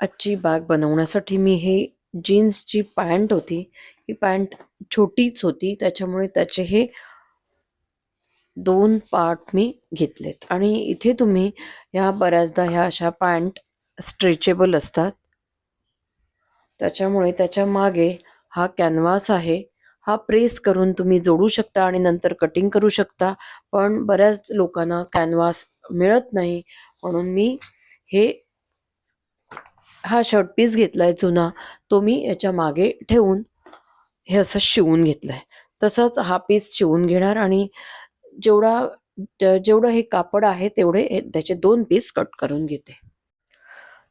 आजची बाग बनवण्यासाठी मी हे जीन्सची पॅन्ट होती ही पॅन्ट छोटीच होती. त्याच्यामुळे त्याचे हे दोन पार्ट मी घेतलेत. आणि इथे तुम्ही ह्या बऱ्याचदा ह्या अशा पॅन्ट स्ट्रेचेबल असतात. त्याच्यामुळे त्याच्यामागे हा कॅनव्हास आहे. हा प्रेस करून तुम्ही जोडू शकता आणि नंतर कटिंग करू शकता. पण बऱ्याच लोकांना कॅनव्हास मिळत नाही. म्हणून मी हे हा शर्ट पीस घेतला आहे जुना तो मी याच्या मागे ठेवून हे असं शिवून घेतलं आहे तसंच हा पीस शिवून घेणार आणि जेवढा जेवढं हे कापड आहे तेवढे हे- त्याचे दोन पीस कट करून घेते.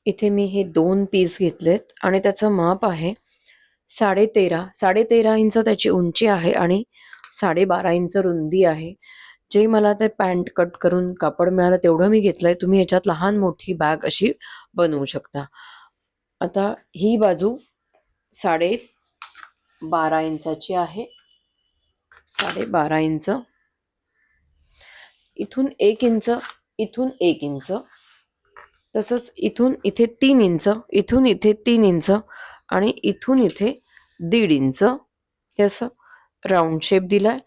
इथे मी हे दोन पीस घेतलेत आणि त्याचं माप आहे साडेतेरा. साडेतेरा इंच त्याची उंची आहे आणि साडेबारा इंच रुंदी आहे. जे मला ते पॅन्ट कट करून कापड मिळालं तेवढं मी घेतलं आहे तुम्ही याच्यात लहान मोठी बॅग अशी बनवू शकता. आता ही बाजू साडे बारा इंचाची आहे. साडे बारा इंच. इथून एक इंच इथून एक इंच. तसंच इथून इथे तीन इंच इथून इथे तीन इंच आणि इथून इथे दीड इंच. हे असं राऊंड शेप दिलाय.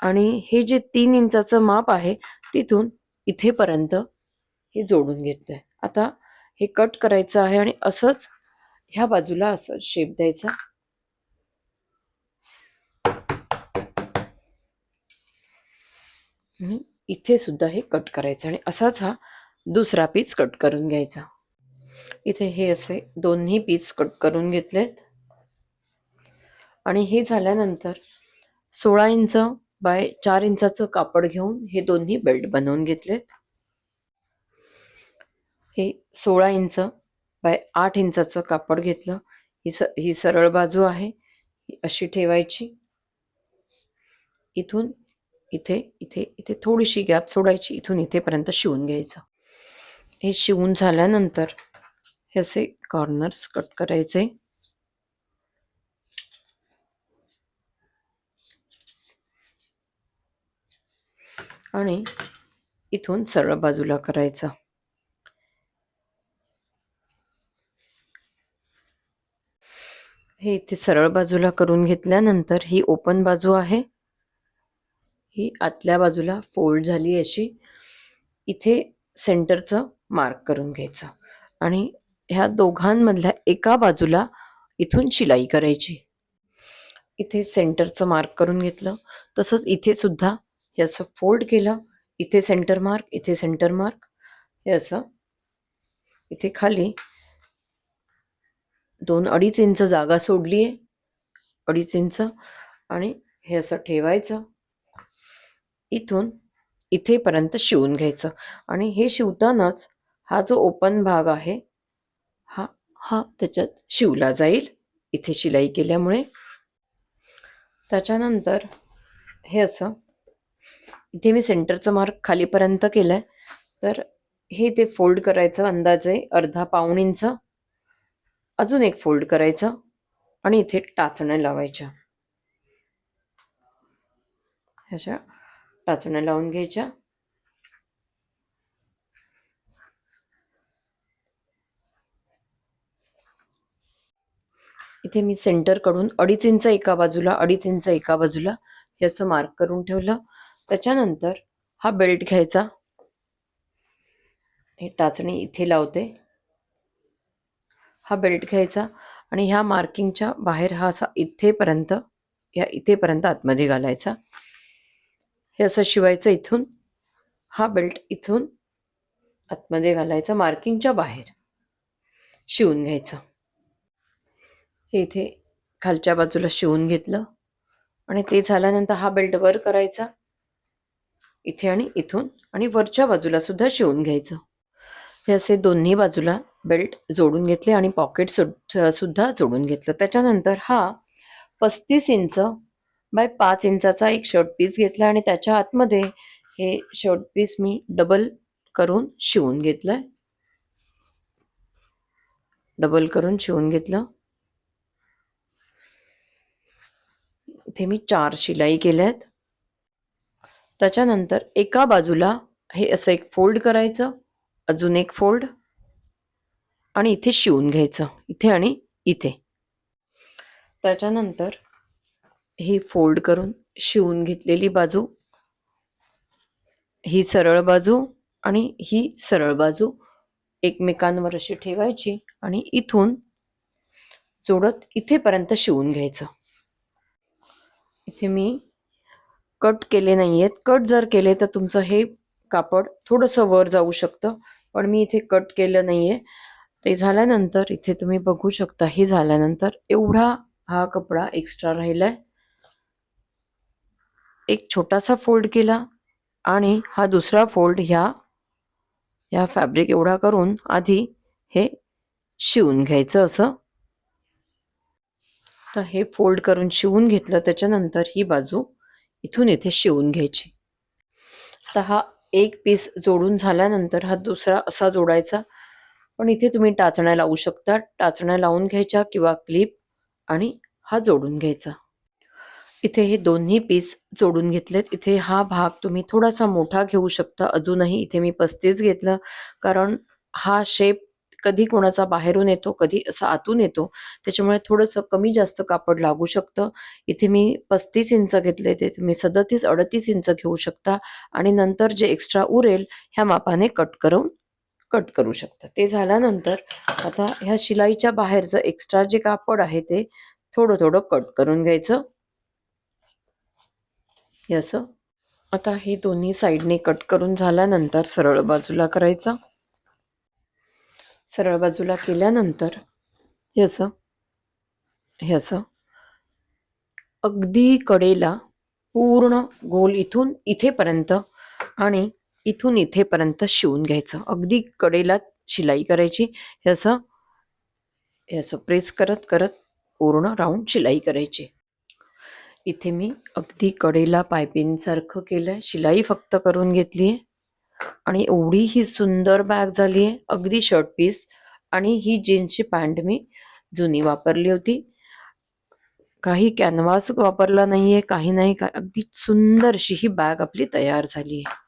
आणि हे जे तीन इंचाचं माप आहे तिथून इथेपर्यंत हे जोडून घेतलंय. आता हे कट करायचं आहे आणि असंच ह्या बाजूला असं शेप द्यायचा. इथे सुद्धा हे कट करायचं आणि असाच हा दुसरा पीस कट करून घ्यायचा. इथे हे असे दोन्ही पीस कट करून घेतलेत. आणि हे झाल्यानंतर सोळा इंच बाय चार इंचाचं कापड घेऊन हे दोन्ही बेल्ट बनवून घेतलेत. हे सोळा इंच बाय आठ इंचाचं कापड घेतलं. ही स ही सरळ बाजू आहे. ही अशी ठेवायची. इथून इथे इथे इथे थोडीशी गॅप सोडायची. इथून इथेपर्यंत शिवून घ्यायचं. हे शिवून झाल्यानंतर हे असे कॉर्नर्स कट करायचे. आणि इथून सरळ बाजूला करायचं. हे इथे सरळ बाजूला करून घेतल्यानंतर ही ओपन बाजू आहे. ही आतल्या बाजूला फोल्ड झाली अशी. इथे सेंटरचं मार्क करून घ्यायचं. आणि ह्या दोघांमधल्या एका बाजूला इथून शिलाई करायची. इथे सेंटरचं मार्क करून घेतलं. तसंच इथे सुद्धा हे असं फोल्ड केलं. इथे सेंटर मार्क इथे सेंटर मार्क हे असं. इथे खाली दोन अडीच इंच जागा सोडली आहे. अडीच इंच. आणि हे असं ठेवायचं. इथून इथेपर्यंत शिवून घ्यायचं. आणि हे शिवतानाच हा जो ओपन भाग आहे हा हा त्याच्यात शिवला जाईल. इथे शिलाई केल्यामुळे. त्याच्यानंतर हे असं इथे मी सेंटरचं मार्क खालीपर्यंत केलंय. तर हे ते फोल्ड करायचं अंदाजे अर्धा पाऊण इंच. अजून एक फोल्ड करायचं आणि इथे टाचण्या लावायच्या. अशा टाचण्या लावून घ्यायच्या. इथे मी सेंटरकडून अडीच इंच एका बाजूला अडीच इंच एका बाजूला हे असं मार्क करून ठेवलं. त्याच्यानंतर हा बेल्ट घ्यायचा. हे टाचणी इथे लावते. हा बेल्ट घ्यायचा आणि ह्या मार्किंगच्या बाहेर हा असा इथेपर्यंत या इथेपर्यंत आतमध्ये घालायचा. हे असं शिवायचं इथून. हा बेल्ट इथून आतमध्ये घालायचा मार्किंगच्या बाहेर शिवून घ्यायचं. हे इथे खालच्या बाजूला शिवून घेतलं आणि ते झाल्यानंतर हा बेल्ट वर करायचा. इथे आणि इथून आणि वरच्या बाजूला सुद्धा शिवून घ्यायचं. हे असे दोन्ही बाजूला बेल्ट जोडून घेतले आणि पॉकेट सुद्धा जोडून घेतलं. त्याच्यानंतर हा पस्तीस इंच बाय पाच इंचाचा एक शर्ट पीस घेतला आणि त्याच्या आतमध्ये हे शर्ट पीस मी डबल करून शिवून घेतलंय. डबल करून शिवून घेतलं. इथे मी चार शिलाई केल्यात. त्याच्यानंतर एका बाजूला हे असं एक फोल्ड करायचं. अजून एक फोल्ड. आणि इथे शिवून घ्यायचं. इथे आणि इथे. त्याच्यानंतर ही फोल्ड करून शिवून घेतलेली बाजू. ही सरळ बाजू आणि ही सरळ बाजू एकमेकांवर अशी ठेवायची आणि इथून जोडत इथेपर्यंत शिवून घ्यायचं. इथे मी कट केले नाही आहेत कट जर केले तर तुमचं हे कापड थोडंसं वर जाऊ शकतं पण मी इथे कट केलं नाहीये. ते झाल्यानंतर इथे तुम्ही बघू शकता हे झाल्यानंतर एवढा हा कपडा एक्स्ट्रा राहिलाय. एक छोटासा फोल्ड केला आणि हा दुसरा फोल्ड ह्या ह्या फॅब्रिक एवढा करून आधी हे शिवून घ्यायचं असं. तर हे फोल्ड करून शिवून घेतलं त्याच्यानंतर ही बाजू इथून इथे शिवून घ्यायची. तर हा एक पीस जोडून झाल्यानंतर हा दुसरा असा जोडायचा. पण इथे तुम्ही टाचण्या लावू शकता. टाचण्या लावून घ्यायच्या किंवा क्लिप आणि हा जोडून घ्यायचा. इथे हे दोन्ही पीस जोडून घेतलेत. इथे हा भाग तुम्ही थोडासा मोठा घेऊ शकता. अजूनही इथे मी पस्तीस घेतलं. कारण हा शेप कधी कोणाचा बाहेरून येतो कधी असा आतून येतो. त्याच्यामुळे थोडंसं कमी जास्त कापड लागू शकतं. इथे मी पस्तीस इंच घेतले ते तुम्ही सदतीस अडतीस इंच घेऊ शकता आणि नंतर जे एक्स्ट्रा उरेल ह्या मापाने कट करून कट करू शकता. ते झाल्यानंतर आता ह्या शिलाईच्या बाहेरचं एक्स्ट्रा जे कापड आहे ते थोडं थोडं कट करून घ्यायचं. हे असं. आता हे दोन्ही साईडने कट करून झाल्यानंतर सरळ बाजूला करायचं. सरळ बाजूला केल्यानंतर हे असं हे असं अगदी कडेला पूर्ण गोल इथून इथेपर्यंत आणि इथून इथेपर्यंत शिवून घ्यायचं. अगदी कडेला शिलाई करायची. हे असं हे असं प्रेस करत करत पूर्ण राऊंड शिलाई करायची. इथे मी अगदी कडेला पायपिंग केलं आहे शिलाई फक्त करून घेतली आहे आणि एवढी ही सुंदर बॅग झाली आहे अगदी शर्ट पीस आणि ही जीन्सची पॅन्ट मी जुनी वापरली होती. काही कॅनव्हास वापरला नाहीये काही नाही का अगदी सुंदरशी ही बॅग आपली तयार झाली आहे.